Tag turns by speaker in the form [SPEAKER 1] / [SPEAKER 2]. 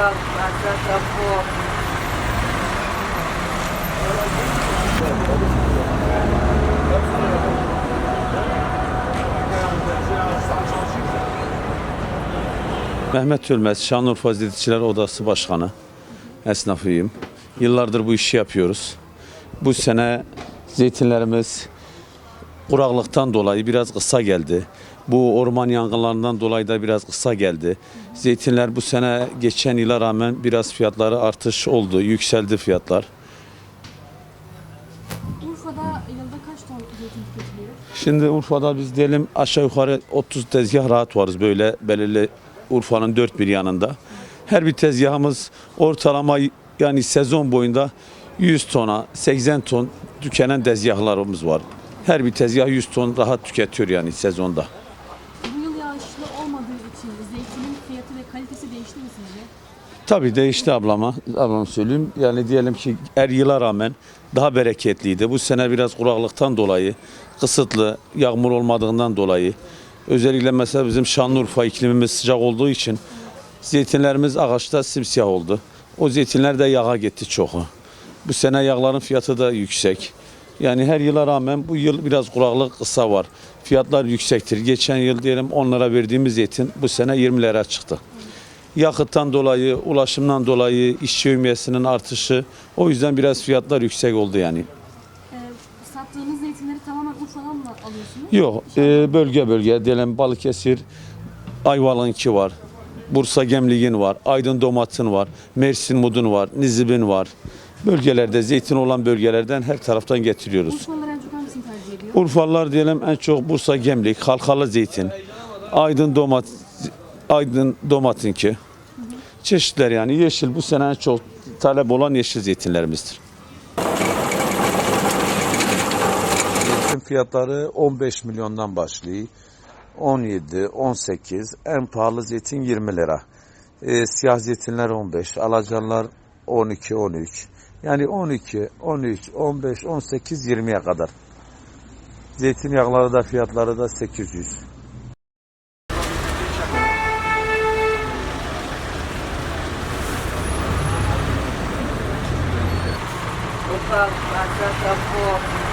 [SPEAKER 1] Parça kapı.
[SPEAKER 2] Mehmet Ölmez, Şanlıurfa Zeytinçiler Odası Başkanı, esnafıyım. Yıllardır bu işi yapıyoruz. Bu sene zeytinlerimiz kuraklıktan dolayı biraz kısa geldi. Bu orman yangınlarından dolayı da biraz kısa geldi. Zeytinler bu sene geçen yıla rağmen biraz fiyatları artış oldu, yükseldi fiyatlar.
[SPEAKER 3] Urfa'da yılda kaç ton zeytin tüketiliyor?
[SPEAKER 2] Şimdi Urfa'da biz diyelim aşağı yukarı 30 tezgah rahat varız böyle belirli Urfa'nın dört bir yanında. Her bir tezgahımız ortalama yani sezon boyunda 100 tona 80 ton tükenen tezgahlarımız var. Her bir tezgah 100 ton rahat tüketiyor yani sezonda.
[SPEAKER 3] Bu yıl yağışlı olmadığı için zeytinin fiyatı ve kalitesi değişti mi sizce?
[SPEAKER 2] Tabii değişti ablama, ablam söyleyeyim. Yani diyelim ki her yıla rağmen daha bereketliydi. Bu sene biraz kuraklıktan dolayı, kısıtlı, yağmur olmadığından dolayı. Özellikle mesela bizim Şanlıurfa iklimimiz sıcak olduğu için zeytinlerimiz ağaçta simsiyah oldu. O zeytinler de yağa gitti çoğu. Bu sene yağların fiyatı da yüksek. Yani her yıla rağmen bu yıl biraz kuraklık kısa var. Fiyatlar yüksektir. Geçen yıl diyelim 10 lira verdiğimiz zeytin bu sene 20 lira çıktı yakıttan dolayı, ulaşımdan dolayı, işçi ümiyesinin artışı o yüzden biraz fiyatlar yüksek oldu yani.
[SPEAKER 3] Ee, sattığınız zeytinleri tamamen Urfa'dan mı alıyorsunuz?
[SPEAKER 2] Yok e, bölge bölge diyelim Balıkesir, Ayvalık'ınki var, Bursa Gemlik'in var, Aydın Domat'ın var, Mersin Mud'un var, Nizip'in var. Bölgelerde zeytin olan bölgelerden her taraftan getiriyoruz.
[SPEAKER 3] Urfalılar en çok hangisini tercih ediyor?
[SPEAKER 2] Urfalılar diyelim en çok Bursa Gemlik, Halkalı Zeytin, Aydın Domat, Aydın Domat'ınki. Çeşitler yani yeşil bu sene en çok talep olan yeşil zeytinlerimizdir. Zeytin fiyatları 15 milyondan başlıyor. 17, 18, en pahalı zeytin 20 lira. Ee, siyah zeytinler 15, alacanlar 12, 13. Yani 12, 13, 15, 18, 20'ye kadar. Zeytinyağları da fiyatları da 800.
[SPEAKER 1] Toprak, parça kapı.